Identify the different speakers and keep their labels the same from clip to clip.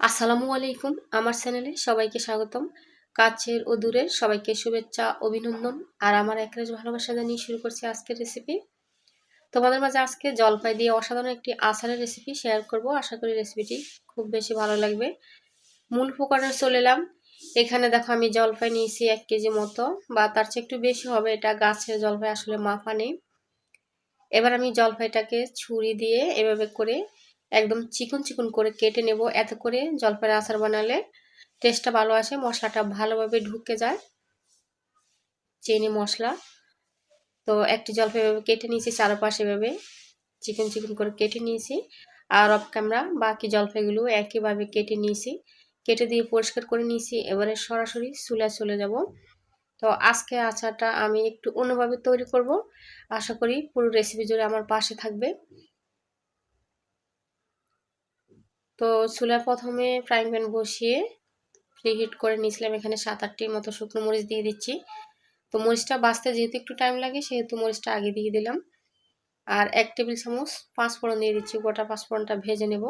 Speaker 1: আসসালামু আলাইকুম। আমার চ্যানেলে সবাইকে স্বাগতম। কাছের ও দূরের সবাইকে শুভেচ্ছা, অভিনন্দন আর আমার একরাজ ভালোবাসা জানিয়ে শুরু করছি আজকের রেসিপি তোমাদের মাঝে আজকে জলপাই দিয়ে অসাধারণ একটি আচারের রেসিপি শেয়ার করব। আশা করি রেসিপিটি খুব বেশি ভালো লাগবে। মূল ফোকানে চলে এলাম। এখানে দেখো আমি জলপাই নিয়েছি এক কেজি মতো বা তার চেয়ে একটু বেশি হবে। এটা গাছের জলপাই আসলে মাফা নেই। এবার আমি জলপাইটাকে ছুরি দিয়ে এভাবে করে একদম চিকন চিকন করে কেটে নেব। এত করে জলপাইয়ের আচার বানালে টেস্টটা ভালো আসে, মশলাটা ভালোভাবে ঢুকে যায়। চিনি, মশলা। তো একটি জলপাই এভাবে কেটে নিয়েছি, চারপাশে এভাবে চিকন চিকন করে কেটে নিয়েছি। আর অফ ক্যামেরা বাকি জলপাইগুলো একইভাবে কেটে নিয়েছি। কেটে দিয়ে পরিষ্কার করে নিয়েছি। এবারে সরাসরি চুলায় চলে যাব। তো আজকে আচারটা আমি একটু অন্যভাবে তৈরি করব। আশা করি পুরো রেসিপি জুড়ে আমার পাশে থাকবে। তো চুলায় প্রথমে ফ্রাইং প্যান বসিয়ে হিট করে নিয়েছিলাম। এখানে সাত আটটির মতো শুকনো মরিচ দিয়ে দিচ্ছি। তো মরিচটা বাঁচতে যেহেতু একটু টাইম লাগে, সেহেতু মরিচটা আগে দিয়ে দিলাম। আর এক টেবিল চামচ পাঁচফোড়ন দিয়ে দিচ্ছি। গোটা পাঁচফোড়নটা ভেজে নেব।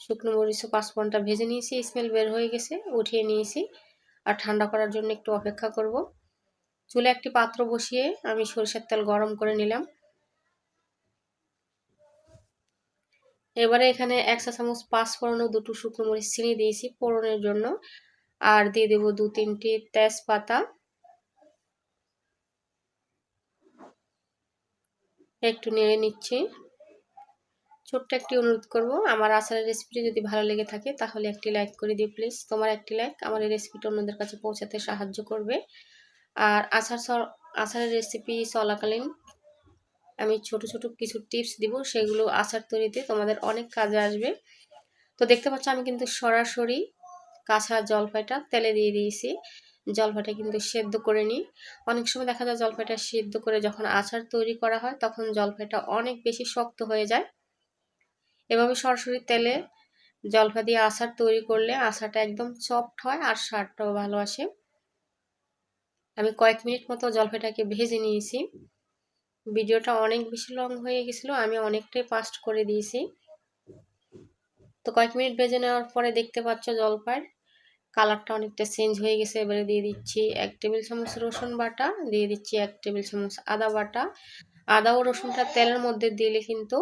Speaker 1: শুকনো মরিচ ও পাঁচফোড়নটা ভেজে নিয়েছি। স্মেল বের হয়ে গেছে, উঠিয়ে নিয়েছি। আর ঠান্ডা করার জন্য একটু অপেক্ষা করব। চুলে একটি পাত্র বসিয়ে আমি সরিষার তেল গরম করে নিলাম। এবারে এখানে এক চা চামচ পাঁচ ফোড়নো দুটো শুকনো মরিচ চিনি দিয়েছি ফোড়নের জন্য। আর দিয়ে দেবো দু তিনটি তেজপাতা। একটু নেড়ে নিচ্ছি। ছোট্ট একটি অনুরোধ করব, আমার আচারের রেসিপিটি যদি ভালো লেগে থাকে তাহলে একটি লাইক করে দিও প্লিজ তোমার একটি লাইক আমার এই রেসিপিটা অন্যদের কাছে পৌঁছাতে সাহায্য করবে। আর আচার আচারের রেসিপি চলাকালীন আমি ছোট ছোট কিছু টিপস দিব, সেগুলো আচার তৈরিতে তোমাদের অনেক কাজে আসবে। তো দেখতে পাচ্ছ আমি কিন্তু সরাসরি কাঁচা জলপাইটা তেলে দিয়ে দিয়েছি। জলপাইটা কিন্তু সেদ্ধ করে নিই। অনেক সময় দেখা যায় জলপাইটা সেদ্ধ করে যখন আচার তৈরি করা হয়, তখন জলপাইটা অনেক বেশি শক্ত হয়ে যায়। এভাবে সরাসরি তেলে জলফা দিয়ে আচার তৈরি করলে আচারটা একদম সফট হয় আর স্বাদটাও ভালো আসে। আমি কয়েক মিনিট মতো জলপাইটাকে ভেজে নিয়েছি। ভিডিওটা অনেক বেশি লং হয়ে গেছিল, আমি অনেকটাই পাস্ট করে দিয়েছি। তো কয়েক মিনিট ভেজে নেওয়ার পরে দেখতে পাচ্ছ জলপাইয়ের কালারটা অনেকটা চেঞ্জ হয়ে গেছে, এবারে দিয়ে দিচ্ছি এক টেবিল চামচ রসুন বাটা, দিয়ে দিচ্ছি এক টেবিল চামচ আদা বাটা। আদা ও রসুনটা তেলের মধ্যে দিলে কিন্তু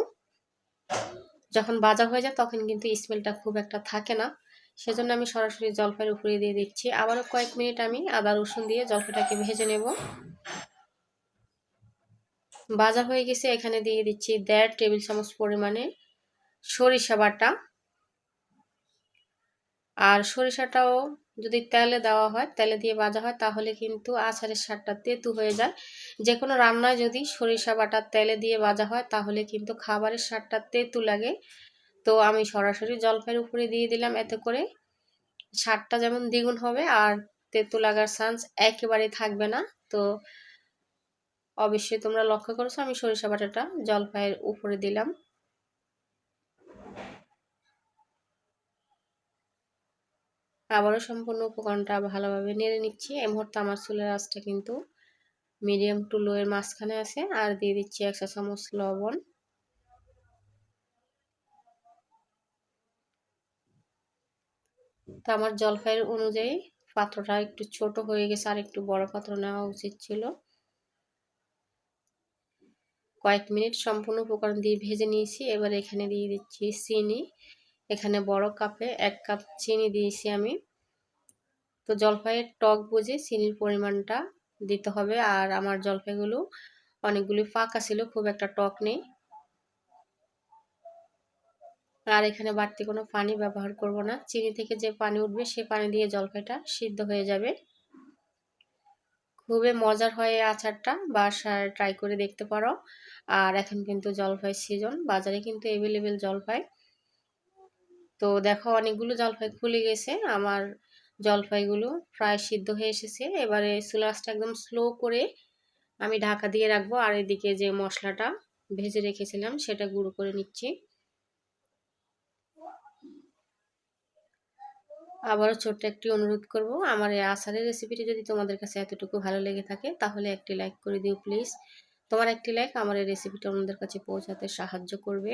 Speaker 1: যখন ভাজা হয়ে যায় তখন কিন্তু স্মেলটা খুব একটা থাকে না। সেজন্য আমি সরাসরি জলপাইয়ের উপরে দিয়ে দিচ্ছি। আবারও কয়েক মিনিট আমি আদা রসুন দিয়ে জলপাইটাকে ভেজে নেব। ভাজা হয়ে গেছে, এখানে দিয়ে দিচ্ছি দেড় টেবিল চামচ পরিমাণে সরিষা বাটা। আর সরিষাটাও যদি তেলে দেওয়া হয়, তেলে দিয়ে ভাজা হয়, তাহলে কিন্তু আচারের স্বাদটা তেতু হয়ে যায়। যে কোনো রান্নায় যদি সরিষা বাটা তেলে দিয়ে ভাজা হয়, তাহলে কিন্তু খাবারের স্বাদটা তেতু লাগে। তো আমি সরাসরি জলপাইয়ের উপরে দিয়ে দিলাম, এতে করে স্বাদটা যেমন দ্বিগুণ হবে আর তেতু লাগার চান্স একেবারেই থাকবে না। তো অবশ্যই তোমরা লক্ষ্য করেছ, আমি সরিষা বাটাটা জলপাইয়ের উপরে দিলাম। আবারও সম্পূর্ণ উপকরণটা ভালোভাবে নেড়ে নিচ্ছি। এই মুহূর্তে আমার চুলের আঁচটা কিন্তু মিডিয়াম টু লো এর মাঝখানে আছে। আর দিয়ে দিচ্ছি একশো চামচ লবণ। তো আমার জলপাইয়ের অনুযায়ী পাত্রটা একটু ছোট হয়ে গেছে, আর একটু বড় পাত্র নেওয়া উচিত ছিল। কয়েক মিনিট সম্পূর্ণ উপকরণ দিয়ে ভেজে নিয়েছি। এবার এখানে দিয়ে দিচ্ছি চিনি। এখানে বড় কাপে এক কাপ চিনি দিয়েছি আমি। তো জলপাইয়ের টক বুঝে চিনির পরিমাণটা দিতে হবে। আর আমার জলপাইগুলো অনেকগুলি ফাঁকা ছিল, খুব একটা টক নেই। আর এখানে বাড়তি কোনো পানি ব্যবহার করব না। চিনি থেকে যে পানি উঠবে সে পানি দিয়ে জলপাইটা সিদ্ধ হয়ে যাবে। খুবই মজার হয় আচারটা। বাসায় ট্রাই করে দেখতে পারো। আর এখন কিন্তু জলপাই সিজন বাজারে কিন্তু অ্যাভেলেবেল জলপাই তো দেখো অনেকগুলো জলপাই খুলে গেছে। আমার জলপাইগুলো প্রায় সিদ্ধ হয়ে এসেছে। এবারে চুলাসটা একদম স্লো করে আমি ঢাকা দিয়ে রাখব। আর এদিকে যে মশলাটা ভেজে রেখেছিলাম, সেটা গুঁড়ো করে নিচ্ছি। আবারও ছোট্ট একটি অনুরোধ করব, আমার এই আচারের রেসিপিটি যদি তোমাদের কাছে এতটুকু ভালো লেগে থাকে, তাহলে একটি লাইক করে দিও প্লিজ তোমার একটি লাইক আমার এই রেসিপিটা অন্যদের কাছে পৌঁছাতে সাহায্য করবে।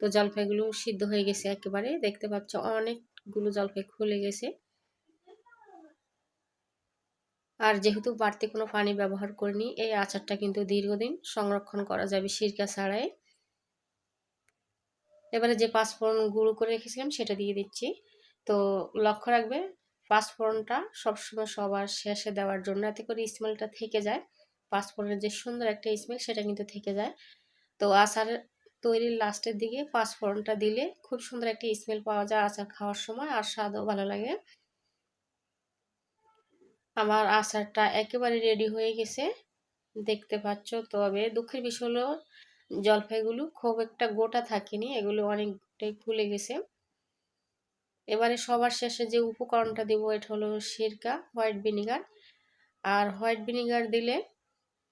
Speaker 1: তো জলপাইগুলো সিদ্ধ হয়ে গেছে একেবারে, দেখতে পাচ্ছ অনেকগুলো জলপাই খুলে গেছে। আর যেহেতু বাড়তি কোনো পানি ব্যবহার করিনি, এই আচারটা কিন্তু দীর্ঘদিন সংরক্ষণ করা যাবে সিরকা ছাড়াই। এবারে যে পাঁচফোড়ন গুঁড়ো করে রেখেছিলাম, সেটা দিয়ে দিচ্ছি। তো লক্ষ্য রাখবে পাঁচফোড়নটা সবসময় সবার শেষে দেওয়ার জন্য। এতে করে স্মেলটা থেকে যায়। পাঁচফোড়নের যে সুন্দর একটা স্মেল সেটা কিন্তু থেকে যায়। তো আচার তৈরির লাস্টের দিকে পাঁচফোড়নটা দিলে খুব সুন্দর একটা স্মেল পাওয়া যায় আচার খাওয়ার সময়, আর স্বাদও ভালো লাগে। আমার আচারটা একেবারে রেডি হয়ে গেছে, দেখতে পাচ্ছ। তবে দুঃখের বিষয় হলো, জলপাইগুলো খুব একটা গোটা থাকেনি, এগুলো অনেকটাই ফুলে গেছে। এবারে সবার শেষে যে উপকরণটা দিব, এটা হলো সিরকা, হোয়াইট ভিনিগার। আর হোয়াইট ভিনিগার দিলে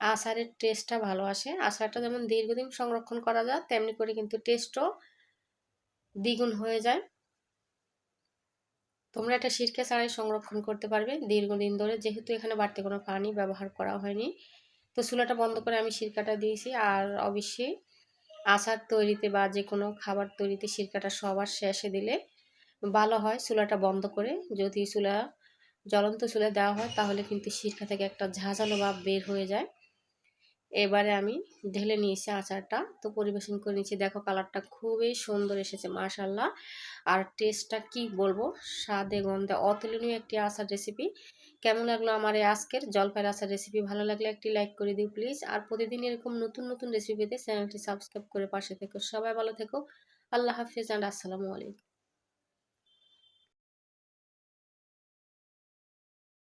Speaker 1: আচারের টেস্টটা ভালো আসে। আচারটা যেমন দীর্ঘদিন সংরক্ষণ করা যায়, তেমনি করে কিন্তু টেস্টও দ্বিগুণ হয়ে যায়। তোমরা এটা সিরকা ছাড়াই সংরক্ষণ করতে পারবে দীর্ঘদিন ধরে, যেহেতু এখানে বাড়তি কোনো পানি ব্যবহার করা হয়নি। তো চুলাটা বন্ধ করে আমি সিরকাটা দিয়েছি। আর অবশ্যই আচার তৈরিতে বা যে কোনো খাবার তৈরিতে সিরকাটা সবার শেষে দিলে ভালো হয়, চুলাটা বন্ধ করে। যদি চুলা, জ্বলন্ত চুলে দেওয়া হয়, তাহলে কিন্তু সিরকা থেকে একটা ঝাঁঝালো ভাব বের হয়ে যায়। এবারে আমি ঢেলে নিয়েছি আচারটা। তো পরিবেশন করে নিয়েছি। দেখো কালারটা খুবই সুন্দর এসেছে মাশাল্লাহ আর টেস্টটা কি বলব? স্বাদে, গন্ধে অতুলনীয় একটি আচার রেসিপি কেমন লাগল আমার এই আজকের জলপাইয়ের আচার রেসিপি ভালো লাগলে একটি লাইক করে দিও প্লিজ আর প্রতিদিন এরকম নতুন নতুন রেসিপিতে চ্যানেলটি সাবস্ক্রাইব করে পাশে থেকো। সবাই ভালো থেকো। আল্লাহ হাফিজ অ্যান্ড আসসালামু আলাইকুম।